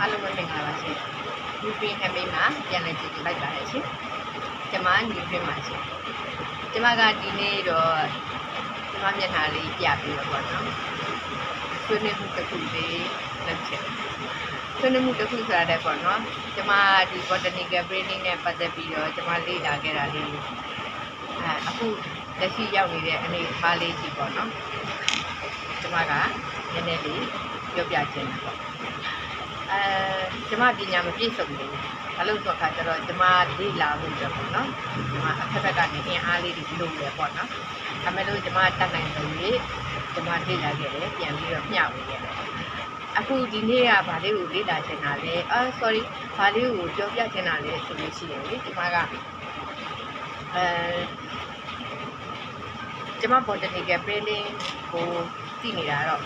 အားလုံးပဲမင်္ဂလာပါရှင်။ Nutrient Campaign မှာပြန်လည်ကြည့်လိုက်ပါတယ်ရှင်။ကျွန်မ Nutrient ပါရှင်။ကျွန်မကဒီနေ့တော့ကျွန်မမျက်နှာလေးပြပြီးတော့ပေါ့နော်။ဆွေးနွေးမှုတစ်ခုလေးလုပ်ချင်။ဆွေးနွေးမှုတစ်ခုဆိုတာတဲ့ပေါ့နော်။ကျွန်မဒီ botanical breeding နဲ့ပတ်သက်ပြီးတော့ကျွန်မလေ့လာခဲ့တာလေးအဲအခုလက်ရှိရောက်နေတဲ့အနေအထားလေးရှိပေါ့နော်။ကျွန်မကနည်းနည်းလေးပြောပြချင်တာပေါ့။ အဲကျမပညာမပြည့်စုံဘူးဘာလို့ဆိုတော့ခါကျတော့ကျမလေ့လာမှုတော့ပေါ့နော်ကျမအဖက်ဖက်ကနေအင်အားလေးတွေလုပ်ရပေါ့နော်ဒါမဲ့လို့ကျမတတ်နိုင်ဆုံးလေးကျမလေ့လာခဲ့တယ်ပြန်ပြီးတော့မျှဝေခဲ့တယ်အခုဒီနေ့ကဗာလေးကိုလေ့လာချင်တာလေအာ sorry ဗာလေးကိုပြောပြချင်တာလေဆိုလို့ရှိရင်လေကျမကအဲကျမ botanical printing ကိုသိနေတာတော့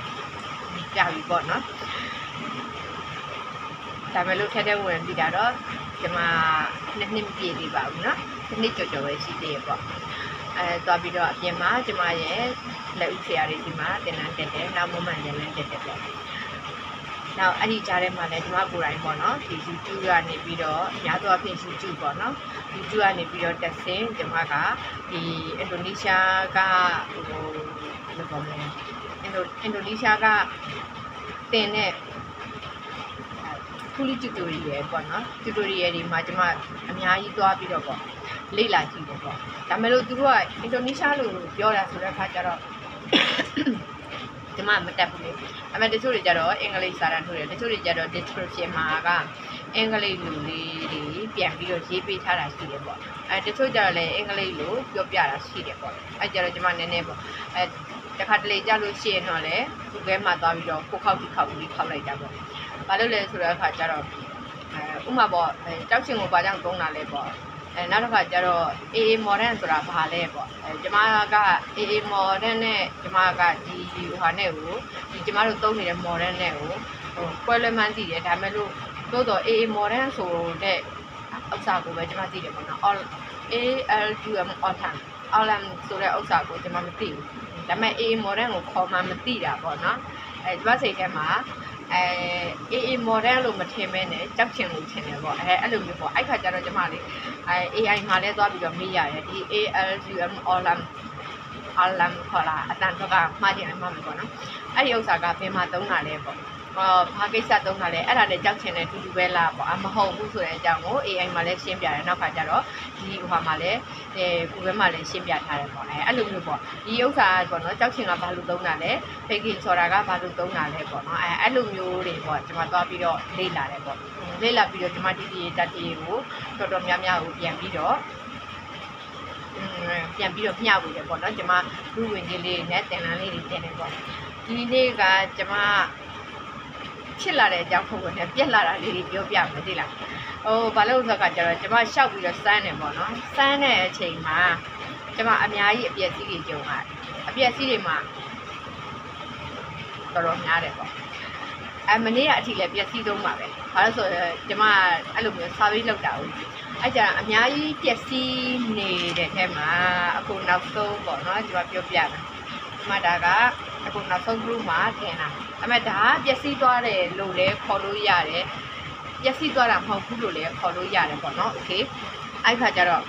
ကြာပြီပေါ့နော် ဒါမဲ့လို့ထက်တဲ့ဝင်ပြီးတာတော့ကျမနှစ်နှစ်မပြည့်သေးပါဘူးเนาะတစ်နှစ်ကျော်ကျော်ပဲရှိသေးရပေါ့အဲသွားပြီးတော့အပြင်မှာကျမရဲ့လက်ဥဆရာတွေဒီမှာတင်တန်းတက်တယ်နောက်မမှန်တင်တန်းတက်တယ်ပေါ့နောက်အဲ့ဒီကြားထဲမှာလည်းကျမကိုယ်တိုင်ပေါ့နော်ဒီ YouTube ကနေပြီးတော့အများသောအားဖြင့် YouTube ပေါ့နော် YouTube ကနေပြီးတော့တက်ဆင်းကျမကဒီအင်ဒိုနီးရှားကဟိုဘယ်လိုပြောမလဲအင်ဒိုအင်ဒိုနီးရှားကတင်တဲ့ fully tutorial ပေါ့နော် tutorial တွေမှာကျွန်မအများကြီးသွားပြီးတော့ပေါ့လေ့လာကြည့်တယ်ပေါ့ဒါမဲ့လို့သူတို့ကအင်ဒိုနီးရှားလိုပြောတာဆိုတဲ့အခါကျတော့ကျွန်မမတက်ဘူးလေအမေတချို့တွေကျတော့အင်္ဂလိပ်စာတမ်းထုတ်တယ်တချို့တွေကျတော့ description မှာကအင်္ဂလိပ်လိုလေးတွေပြန်ပြီးတော့ရေးပေးထားတာရှိတယ်ပေါ့အဲတချို့ကျတော့လည်းအင်္ဂလိပ်လိုပြောပြတာရှိတယ်ပေါ့အဲကျတော့ကျွန်မနည်းနည်းပေါ့အဲတခါတလေကြလို့ရှိရင်တော့လေ Google မှာသွားပြီးတော့ကိုခောက်ပြီးခောက်ပြီးခောက်လိုက်တာပေါ့ ဘာလို့လဲဆိုတော့အခါကျတော့အဲဥမာပေါ့အဲကြောက်ချင်ကိုဘာကြောင့်သုံးတာလဲပေါ့အဲနောက်တစ်ခါကျတော့ AA modern ဆိုတာဘာလဲပေါ့အဲကျမက AA modern နဲ့ကျမကဒီဟိုဟာနဲ့ကိုဒီကျမတို့သုံးနေတဲ့ modern နဲ့ကိုဟိုကွဲလွဲမှန်းသိတယ်ဒါပေမဲ့လို့သို့တော့ AA modern ဆိုတဲ့ဥစ္စာကိုပဲကျမသိတယ်ပေါ့နော် all ALUM autumn autumn ဆိုတဲ့ဥစ္စာကိုကျမမသိဘူးဒါပေမဲ့ AA modern ကိုခေါ်မှမသိတာပေါ့နော်အဲကျမစိတ်ထဲမှာ အဲအေးအေး model လို့မထင်မဲနဲ့ကြောက်ချင်လို့ထင်တယ်ပေါ့အဲအဲ့လိုမျိုးပေါ့အဲ့ခါကျတော့ကျမလေးအဲ AI မှာလဲသွားပြီးတော့မေးရတယ်ဒီ ALUM Olam Olam ခေါ်လာအတန်တော့ကမှားချင်တယ်မှားမယ်ပေါ့နော်အဲ့ဒီဥစ္စာကဘယ်မှာသုံးတာလဲပေါ့ဟော ဘာကိစ္စသုံးတာလဲအဲ့ဒါလည်းကြောက်ချင်တယ်တူတူပဲလားပေါ့အမဟုတ်ဘူးဆိုတဲ့အကြောင်းကို AI မှာလည်းရှင်းပြတယ်နောက်ခါကျတော့ဒီဟိုဟာမှာလည်းအဲ Google မှာလည်းရှင်းပြထားတယ်ပေါ့အဲအဲ့လိုမျိုးပေါ့ဒီဥစ္စာကပေါ့နော်ကြောက်ချင်ကဘာလို့သုံးတာလဲ faking ဆိုတာကဘာလို့သုံးတာလဲပေါ့နော်အဲအဲ့လိုမျိုးတွေပေါ့ကျွန်မသွားပြီးတော့လေ့လာတယ်ပေါ့လေ့လာပြီးတော့ကျွန်မဒီဒီတတိကိုတော်တော်များများကိုပြန်ပြီးတော့ပြန်ပြီးတော့မျှဝေတယ်ပေါ့နော်ကျွန်မလူဝင်ကြီးလေးနဲ့တင်လန်းလေးတွေတင်တယ်ပေါ့ဒီနေ့ကကျွန်မ ဖြစ်လာတဲ့အကြောင်းပုံစံနဲ့ပြက်လာတာလေးတွေပြောပြမယ်သိလားဟိုဘာလို့ဆိုတော့ကျတော့ကျွန်မရှောက်ပြီးတော့စမ်းတယ်ပေါ့နော်စမ်းတဲ့အချိန်မှာကျွန်မအများကြီးအပြည့်စည်းတွေကြုံရတယ်အပြည့်စည်းတွေမှာတော်တော်များတယ်ပေါ့အဲမနေ့ကအထိလည်းပြည့်စည်သုံးပါပဲဘာလို့ဆိုတော့ကျွန်မအဲ့လိုမျိုး service လုပ်တာဟုတ်အဲ့ကြတော့အများကြီးပြည့်စည်နေတဲ့ထဲမှာအခုနောက်ဆုံးပေါ့နော်ကျွန်မပြောပြမယ်ဒီမှာဒါက အခုနောက်ဆုံး group မှာထင်တာဒါပေမဲ့ဒါကပြည့်စည်သွားတယ်လို့လည်းခေါ်လို့ရတယ်ပြည့်စည်သွားတာမဟုတ်ဘူးလို့လည်းခေါ်လို့ရတယ်ပေါ့နော်โอเคအဲ့ခါကျတော့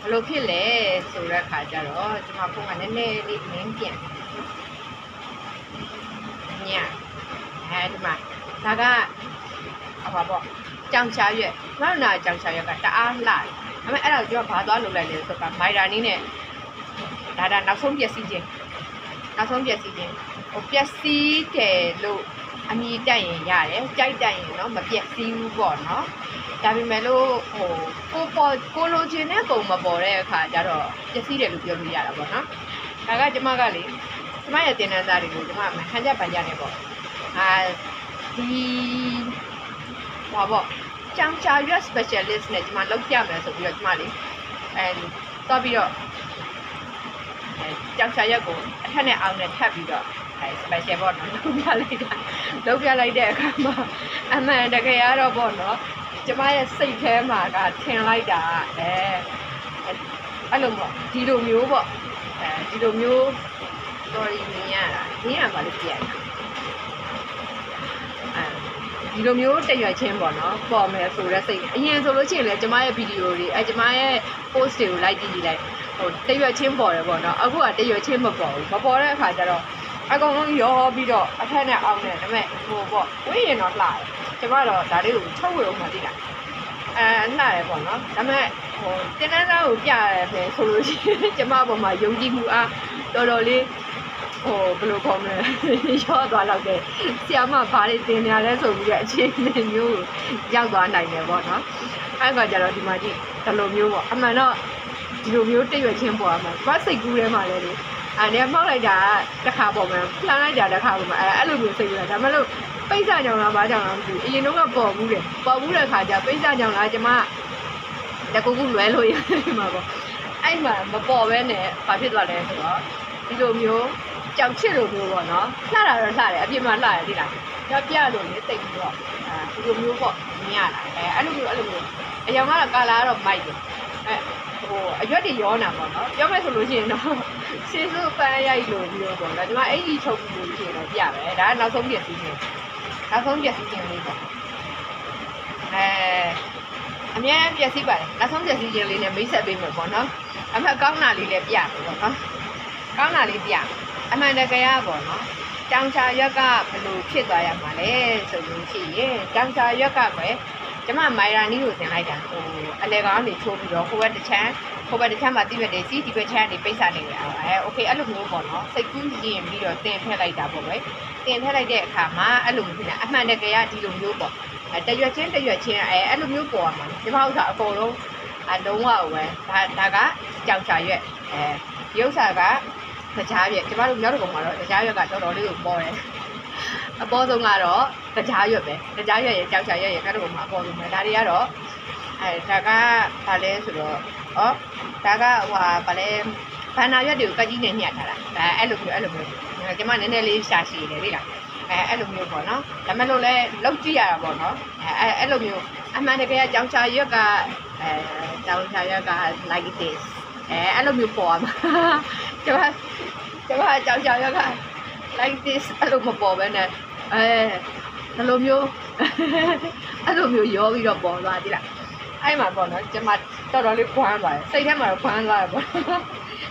ဘယ်လိုဖြစ်လဲဆိုတဲ့ခါကျတော့ကျွန်မဖုန်းကနည်းနည်းလေးနင်းပြန်ညအဲဒီမှာဒါကဟောပါပေါ့ကြောင်ချာရွက်နောက်နာကြောင်ချာရွက်ကတအားလှတယ်ဒါပေမဲ့အဲ့ဒါကိုကျွန်တော်ဘာသွားလုပ်လိုက်လဲဆိုတော့မိုက်တာနည်းနဲ့ဒါဒါနောက်ဆုံးပြည့်စည်ခြင်း နောက်ဆုံးပြည့်စည်ခြင်းဟိုပြည့်စည်တယ်လို့အမီတက်ရင်ရတယ်ကြိုက်တက်ရင်တော့မပြည့်စည်ဘူးပေါ့နော်ဒါပေမဲ့လို့ဟိုကိုပေါ်ကိုလိုချင်တဲ့ပုံမပေါ်တဲ့အခါကျတော့ပြည့်စည်တယ်လို့ပြောလို့ရတာပေါ့နော်ဒါကကျမကလေကျမရဲ့တင်နန်းသားတွေကိုကျမဟန်ချက်ပန်ကြနေပေါ့အာဒီဟောပေါ့ចောင်ချာရွက် specialist နဲ့ကျမလောက်ပြမယ်ဆိုပြီးတော့ကျမလေးအဲတော့ပြီးတော့အဲ ကြောက်ချာရက်ကိုအထက်နဲ့အောက်နဲ့ထပ်ပြီးတော့အဲ special ပေါ့နော်လုပ်ပြလိုက်တာလုပ်ပြလိုက်တဲ့အခါမှာအမှန်တကယ်ကတော့ပေါ့နော်ကျမရဲ့စိတ်ထဲမှာကထင်လိုက်တာအဲအဲ့လိုပေါ့ဒီလိုမျိုးပေါ့အဲဒီလိုမျိုး story မြင်ရတာမြင်ရပါလိမ့်ပြန်အဲဒီလိုမျိုးတရွက်ချင်းပေါ့နော်ပေါ်မယ်ဆိုတဲ့စိတ်အရင်ဆိုလို့ရှိရင်လည်းကျမရဲ့ဗီဒီယိုတွေအဲကျမရဲ့ post တွေကို like ကြည့်ကြည့်လိုက် ဟိုတရွက်ချင်းပေါ်တယ်ပေါ့နော်အခုကတရွက်ချင်းမပေါ်ဘူးမပေါ်တဲ့အခါကျတော့အကောင်လုံးရောပြီးတော့အထက်နဲ့အောက်နဲ့ဒါပေမဲ့ဟိုပေါ့ဝိရင်တော့လှတယ်ကျမတော့ဒါလေးကိုချုပ်ဝေအောင်မသိတာအဲလှတယ်ပေါ့နော်ဒါပေမဲ့ဟိုတင်တန်းသားကိုပြရတယ်ပဲဆိုလို့ရှိရင်ကျမပေါ်မှာယုံကြည်မှုအားတော်တော်လေးဟိုဘယ်လိုခေါ်မလဲရော့သွားတော့တဲ့ဆီယမဘာတွေတင်နေရလဲဆိုပြီးတော့အခြေအနေမျိုးကိုရောက်သွားနိုင်တယ်ပေါ့နော်အဲ့ကကြတော့ဒီမှာကြည့်ဒီလိုမျိုးပေါ့အမှန်တော့ ဒီလိုမျိုးတိတ်ရွက်ချင်းပေါ်မှာဘာစိတ်ကူးထဲမှာလဲလေအဲ့ဒါမောက်လိုက်တာတစ်ခါပေါ်မှာလှမ်းလိုက်တာတစ်ခါပေါ်မှာအဲ့အဲ့လိုမျိုးစိတ်ကူးတာဒါမှမဟုတ်ပိတ်စာကြောင်လားဘာကြောင်လားမသိဘူးအရင်တော့ကပေါ်ဘူးတယ်ပေါ်ဘူးတဲ့ခါကျပိတ်စာကြောင်လားကျမတကူကူလွဲလို့ရတယ်မှာပေါ့အဲ့မှာမပေါ်ပဲနဲ့ဘာဖြစ်သွားလဲဆိုတော့ဒီလိုမျိုးကြောက်ချစ်လိုမျိုးပေါ့နော်လှတာတော့လှတယ်အပြင်မှာလှတယ်ဒီလားကြောက်ပြလို့လေတိတ်ပြီးတော့အဲဒီလိုမျိုးပေါ့မြင်ရတာအဲအဲ့လိုမျိုးအဲ့လိုမျိုးအရင်ကတော့ကာလာကတော့မိုက်တယ်အဲ ဟိုအရွက်တွေရောနာပေါ့နော်ပြောမယ်ဆိုလို့ရှိရင်တော့ရှေးစုပန်းရိုက်လို့ပြီးတော့ပေါ့နော်ဒီမှာအဲ့ဒီချုပ်ပြီးလို့ရှိရင်တော့ပြပဲဒါကနောက်ဆုံးပြည့်စည်ခြင်းနောက်ဆုံးပြည့်စည်ခြင်းလေးပေါ့အဲအများကြီးပြည့်စည်ပါတယ်နောက်ဆုံးပြည့်စည်ခြင်းလေးနဲ့မိတ်ဆက်ပေးမယ်ပေါ့နော်အမှကောင်းတာလေးလည်းပြတယ်ပေါ့နော်ကောင်းတာလေးပြအမှန်တကယ်ပေါ့နော်တောင်ချာရွက်ကဘယ်လိုဖြစ်သွားရမှာလဲဆိုလို့ရှိရင်တောင်ချာရွက်ကပဲ ကျမမိုင်ရာနီကိုသင်လိုက်တာဟိုအလေကောင်းနေချိုးပြီးတော့ဟိုဘက်တစ်ချမ်းဟိုဘက်တစ်ချမ်းမှာတိပြတယ်စီဒီဘက်ချမ်းနေပိတ်စာနေတယ်အဲโอเคအဲ့လိုမျိုးပေါ့နော်စိတ်ကူးရင်ပြီးတော့တင်ထည့်လိုက်တာပေါ့ပဲတင်ထည့်လိုက်တဲ့အခါမှာအဲ့လိုမျိုးဖြစ်နေအမှန်တကယ်ကဒီလိုမျိုးပေါ့အဲတရွက်ချင်းတရွက်ချင်းအဲအဲ့လိုမျိုးပေါ်မှာကျမဥစ္စာအကုန်လုံးအလုံးဝပဲဒါဒါကကြောင်ချာရွက်အဲဒီဥစ္စာက တကြားရွက်ကျမတို့မြောက်တကုံမှာတော့တကြားရွက်ကတော်တော်လေးကိုပေါ်တယ် အပေါ်ဆုံးကတော့တကြားရွက်ပဲတကြားရွက်ရဲ့ကြောက်ချရွက်ရဲ့မြောက်တကုံမှာအပေါ်ဆုံးပဲဒါတွေကတော့အဲဒါကဘာလဲဆိုတော့ဩဒါကဟိုဟာဘာလဲဘန္နာရွက်တွေကိုကတ်ကြီးနဲ့ညှက်ထားတာအဲအဲ့လိုမျိုးအဲ့လိုမျိုးကျမနည်းနည်းလေးရှာရှည်တယ်လေလားအဲအဲ့လိုမျိုးပေါ့နော်ဒါမဲ့လို့လဲလောက်ကြည့်ရတာပေါ့နော်အဲအဲ့လိုမျိုးအမှန်တကယ်ကြောင်ချရွက်ကအဲကြောင်ချရွက်က like this အဲအဲ့လိုမျိုးပေါ်မှာကျမကျမအကြောင်ကြောင်ရောက်က like this အဲ့လိုမပေါ်ပဲနဲ့အဲအဲ့လိုမျိုးအဲ့လိုမျိုးရောပြီးတော့ပေါ်သွားပြီလားအဲ့မှာပေါ့နော်ကျမတော်တော်လေးခွမ်းသွားတယ်စိတ်ထဲမှာတော့ခွမ်းသွားတယ်ပေါ့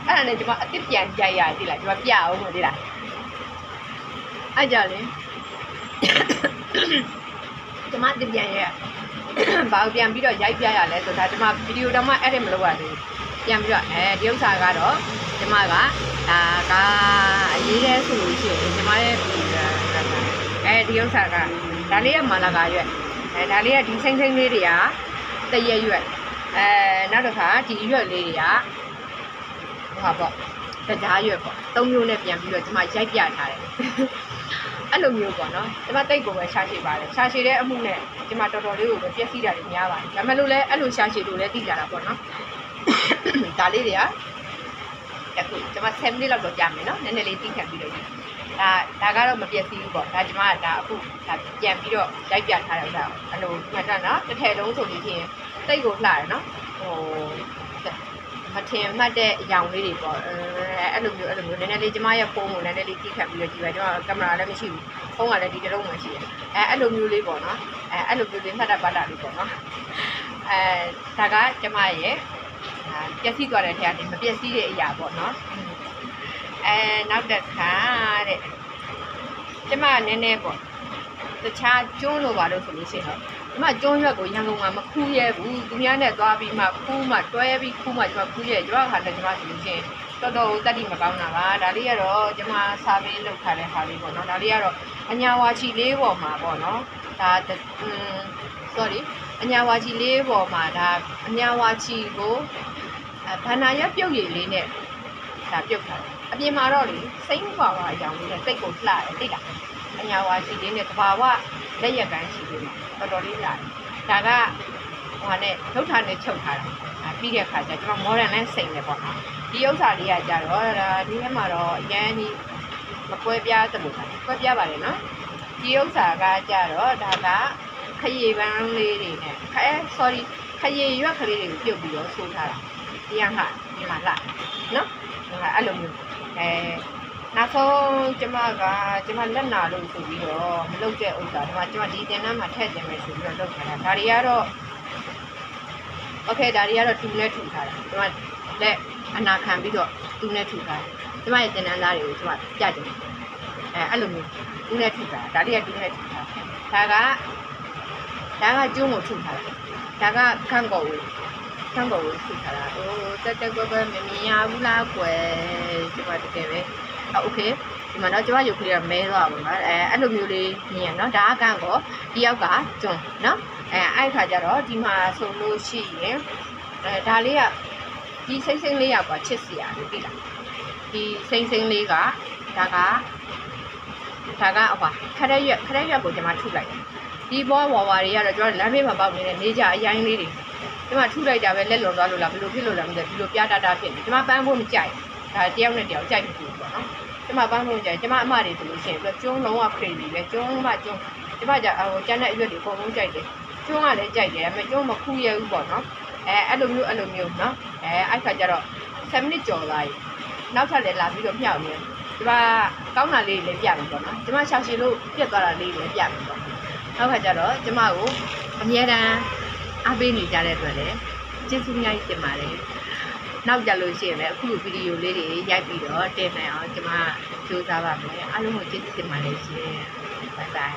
အဲ့ဒါနဲ့ကျမအစ်စ်ပြန်ကြိုက်ရသည်လားကျမပြအောင်မသိလားအဲ့ကြလေကျမအစ်စ်ပြန်ရဘာပြန်ပြီးတော့ရိုက်ပြရလဲဆိုတော့ကျမဗီဒီယိုတော့မှ edit မလုပ်ရသေးဘူးပြန်ပြီးတော့အဲဒီဥစ္စာကတော့ကျမကဒါကအ ရေးတဲ့ဆိုလို့ရှိရင်ကျမရဲ့အဲဒီဥစ္စာကဒါလေးကမာလာကရွက်အဲဒါလေးကဒီစိမ့်စိမ့်လေးတွေကတရက်ရွက်အဲနောက်တစ်ခါဒီရွက်လေးတွေကဟိုပါပေါ့တရားရွက်ပေါ့သုံးမျိုးနဲ့ပြန်ပြီးတော့ကျမရိုက်ပြထားတယ်အဲ့လိုမျိုးပေါ့နော်ကျမတိတ်ကိုပဲရှာရှည်ပါတယ်ရှာရှည်တဲ့အမှုနဲ့ကျမတော်တော်လေးကိုပဲပြည့်စည်တာတွေများပါတယ်ဒါမဲ့လို့လည်းအဲ့လိုရှာရှည်လို့လည်းသိကြတာပေါ့နော်ဒါလေးတွေကအခုကျွန်မ7မိနစ်လောက်တော့ကြာမယ်နော်နည်းနည်းလေးသိခံပြီးတော့ ဒါဒါကတော့မပြည့်စည်ဘူးပေါ့ဒါကျွန်မကဒါအခုဒါပြန်ပြီးတော့ရိုက်ပြထားတယ်ဥစ္စာအဲ့လိုမှတ်တာနော်တစ်ထည်လုံးဆိုလို့ရှိရင်တိတ်ကိုလှတယ်နော်ဟိုမထင်မှတ်တဲ့အယောင်လေးတွေပေါ့အဲအဲ့လိုမျိုးအဲ့လိုမျိုးနည်းနည်းလေးကျမရဲ့ဖုန်းကိုနည်းနည်းလေးကြည့်ခတ်ပြီးတော့ကြည့်ပါကျွန်မကင်မရာလည်းမရှိဘူးဖုန်းကလည်းဒီတစ်လုံးမှရှိတယ်အဲအဲ့လိုမျိုးလေးပေါ့နော်အဲအဲ့လိုမျိုးလေးမှတ်တတ်ပါတာလေးပေါ့နော်အဲဒါကကျမရဲ့ပျက်စီးသွားတဲ့ထဲကနေမပျက်စီးတဲ့အရာပေါ့နော်အဲနောက်တစ်ခါ တဲ့ကျမကနည်းနည်းပေါ့တခြားကျွန်းလိုပါလို့ဆိုလို့ရှိရင်တော့ကျမကျွန်းရွက်ကိုရန်ကုန်မှာမခူးရဲဘူးသူများနဲ့သွားပြီးမှခူးမှတွဲပြီးခူးမှကျမခူးရဲကျမခါနဲ့ကျမဆိုလို့ရှိရင်တော်တော်တက်တိမကောင်းတာပါဒါလေးကတော့ကျမစာပေးလုပ်ထားတဲ့ဟာလေးပေါ့နော်ဒါလေးကတော့အညာဝါချီလေးပေါ်မှာပေါ့နော်ဒါอืม sorry အညာဝါချီလေးပေါ်မှာဒါအညာဝါချီကိုအဲဘာနာရက်ပြုတ်ရည်လေးနဲ့ဒါပြုတ်ထားတယ် အပြင်မှာတော့လေစိမ့်ပါပါအကြောင်းလေးနဲ့စိတ်ကိုလှတယ်သိလားအညာဝါချီလေးနဲ့တဘာဝလက်ရက်ကန်းချီလေးမှာတော်တော်လေးလှတယ်ဒါကဟိုဟာနဲ့လှုပ်ထားနဲ့ချုပ်ထားတာအဲပြီးတဲ့အခါကျကျွန်တော် modern နဲ့စိတ်နေပေါ့နော်ဒီဥစ္စာလေးကကြတော့ဒါဒီထဲမှာတော့အရန်ကြီးမကွဲပြားသလိုပဲကွဲပြားပါတယ်နော်ဒီဥစ္စာကကြတော့ဒါကခရီပန်းလေးတွေနဲ့ခဲ sorry ခရီရွက်ကလေးတွေကိုပြုတ်ပြီးတော့ဆိုးထားတာဒီကဟာဒီမှာလာနော်ဒီ ကအဲ့လိုမျိုးအဲ နောက်ဆုံးကျမကကျမလက်နာလို့ဆိုပြီးတော့မလုပ်တဲ့ဥစ္စာဒီမှာကျမဒီတင်တန်းမှာထည့်တင်မယ်ဆိုပြီးတော့လုပ်ထားတာဒါတွေကတော့โอเคဒါတွေကတော့တူနဲ့ထူထားတာကျမလက်အနာခံပြီးတော့တူနဲ့ထူထားတယ်ကျမရဲ့တင်တန်းသားတွေကိုကျမပြကြတယ်အဲအဲ့လိုမျိုးတူနဲ့ထူထားတာဒါတွေကတူနဲ့ထူထားတာဒါကဒါကကျုံးကိုထူထားတာဒါကခန့်ကော်ကို ခန့်ကော်ကိုထူထားတာဟိုတက်တက်ကွက်ကွက်မမြင်ရဘူးလားကွယ်ကျမတကယ်ပဲ โอเคဒီမှာတော့ကျမရုပ်ကလေးကမဲသွားပါမှာအဲအဲ့လိုမျိုးလေးမြင်ရနော်ဒါကကန့်ကောဒီယောက်ကကျွန်းနော်အဲအဲ့ခါကျတော့ဒီမှာဆိုလို့ရှိရင်အဲဒါလေးကဒီစိမ့်စိမ့်လေးယောက်ကချစ်စရာလို့သိလားဒီစိမ့်စိမ့်လေးကဒါကဒါကဟောခရက်ရွက်ခရက်ရွက်ကိုကျမထုလိုက်တယ်ဒီဘောဝါဝါတွေကတော့ကျမလမ်းမေးမှာပေါက်နေတဲ့နေကြအရင်လေးတွေ ကျမထုလိုက်တာပဲလက်လွန်သွားလို့လားဘယ်လိုဖြစ်လို့လဲမသိဘူးဒီလိုပြတာတာဖြစ်နေကျမပန်းဖို့မကြိုက်ဒါတယောက်နဲ့တယောက်ကြိုက်ဘူးပေါ့နော်ကျမပန်းလို့ကြာကျမအမတွေဆိုလို့ရှိရင်ပြီးကျုံးလုံးဝ crazy ပဲကျုံးမှကျုံးကျမじゃဟိုကျန်တဲ့အရွက်တွေအကုန်လုံးကြိုက်တယ်ကျုံးကလည်းကြိုက်တယ်ဒါပေမဲ့ကျုံးမခူးရဘူးပေါ့နော်အဲအဲ့လိုမျိုးအဲ့လိုမျိုးနော်အဲအဲ့ခါကျတော့7မိနစ်ကျော်သွားပြီနောက်ထပ်လည်းလာပြီးတော့မြောက်နေတယ်ကျမကောင်းတာလေးလည်းပြမယ်ပေါ့နော်ကျမရှာရှည်လို့ပြက်သွားတာလေးလည်းပြမယ်ပေါ့နောက်ခါကျတော့ကျမကိုအမြဲတမ်း အားပေးနေကြတဲ့အတွက်လည်းကျေးဇူးအများကြီးတင်ပါတယ်နောက်ကြလို့ရှိရင်လည်းအခုဗီဒီယိုလေးတွေရိုက်ပြီးတော့တင်နိုင်အောင်ကျွန်မစူးစမ်းပါမယ်အားလုံးကိုကျေးဇူးတင်ပါတယ်ရှင်ဘိုင်ဘိုင်